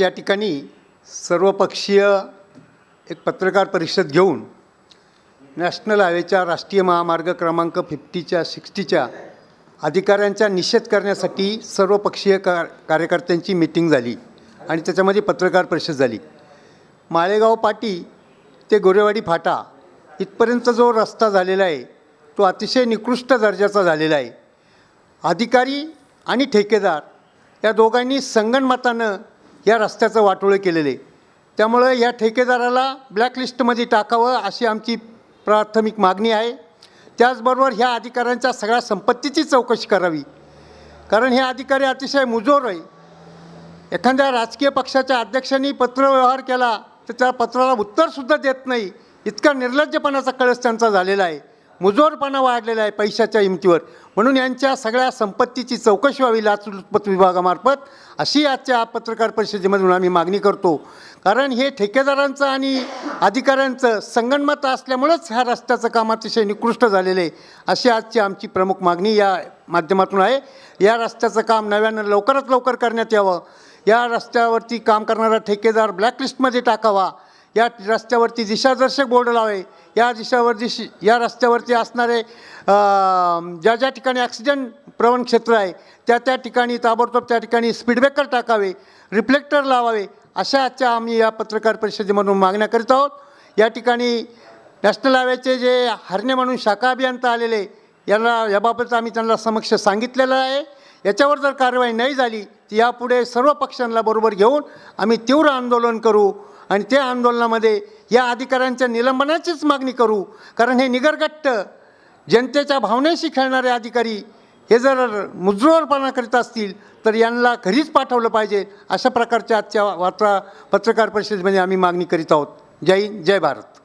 या ठिकाणी सर्वपक्षीय एक पत्रकार परिषद घेऊन नॅशनल हायवेच्या राष्ट्रीय महामार्ग क्रमांक फिफ्टीच्या सिक्स्टीच्या अधिकाऱ्यांचा निषेध करण्यासाठी सर्वपक्षीय का कार्यकर्त्यांची मिटिंग झाली आणि त्याच्यामध्ये पत्रकार परिषद झाली. माळेगाव पाटी ते गोरेवाडी फाटा इथपर्यंत जो रस्ता झालेला आहे तो अतिशय निकृष्ट दर्जाचा झालेला आहे. अधिकारी आणि ठेकेदार या दोघांनी संगणमतानं या रस्त्याचं वाटोळं केलेलं आहे. त्यामुळं या ठेकेदाराला ब्लॅकलिस्टमध्ये टाकावं अशी आमची प्राथमिक मागणी आहे. त्याचबरोबर ह्या अधिकाऱ्यांच्या सगळ्या संपत्तीची चौकशी करावी. कारण हे अधिकारी अतिशय मुजोर आहे. एखाद्या राजकीय पक्षाच्या अध्यक्षांनी पत्रव्यवहार केला तर त्या पत्राला उत्तरसुद्धा देत नाही. इतका निर्लज्जपणाचा कळस त्यांचा झालेला आहे. मुजोरपणा वाढलेला आहे पैशाच्या हिमतीवर. म्हणून यांच्या सगळ्या संपत्तीची चौकशी व्हावी लाचलुचपत विभागामार्फत अशी आजच्या पत्रकार परिषदेमधून आम्ही मागणी करतो. कारण हे ठेकेदारांचं आणि अधिकाऱ्यांचं संगणमत असल्यामुळंच ह्या रस्त्याचं काम अतिशय निकृष्ट झालेलं आहे अशी आजची आमची प्रमुख मागणी या माध्यमातून आहे. या रस्त्याचं काम नव्यानं लवकरात लवकर करण्यात यावं. या रस्त्यावरती काम करणारा ठेकेदार ब्लॅकलिस्टमध्ये टाकावा. या रस्त्यावरती दिशादर्शक बोर्ड लावे या दिशावर दिश या रस्त्यावरती असणारे ज्या ज्या ठिकाणी ॲक्सिडेंट प्रवण क्षेत्र आहे त्या त्या ठिकाणी ताबडतोब त्या ठिकाणी स्पीडब्रेकर टाकावे रिफ्लेक्टर लावावे अशा आजच्या आम्ही या पत्रकार परिषदेमधून मागण्या करीत आहोत. या ठिकाणी नॅशनल हायवेचे जे हरणे म्हणून शाखा अभियंता आलेले यांना याबाबत आम्ही त्यांना समक्ष सांगितलेलं आहे. याच्यावर जर कारवाई नाही झाली तर यापुढे सर्व पक्षांना बरोबर घेऊन आम्ही तीव्र आंदोलन करू आणि त्या आंदोलनामध्ये या अधिकाऱ्यांच्या निलंबनाचीच मागणी करू. कारण हे निगरगट्ट जनतेच्या भावनेशी खेळणारे अधिकारी हे जर मुजरोरपणा करीत असतील तर यांना घरीच पाठवलं पाहिजे अशा प्रकारच्या आजच्या वार्ता पत्रकार परिषदेमध्ये आम्ही मागणी करीत आहोत. जय हिंद जय भारत.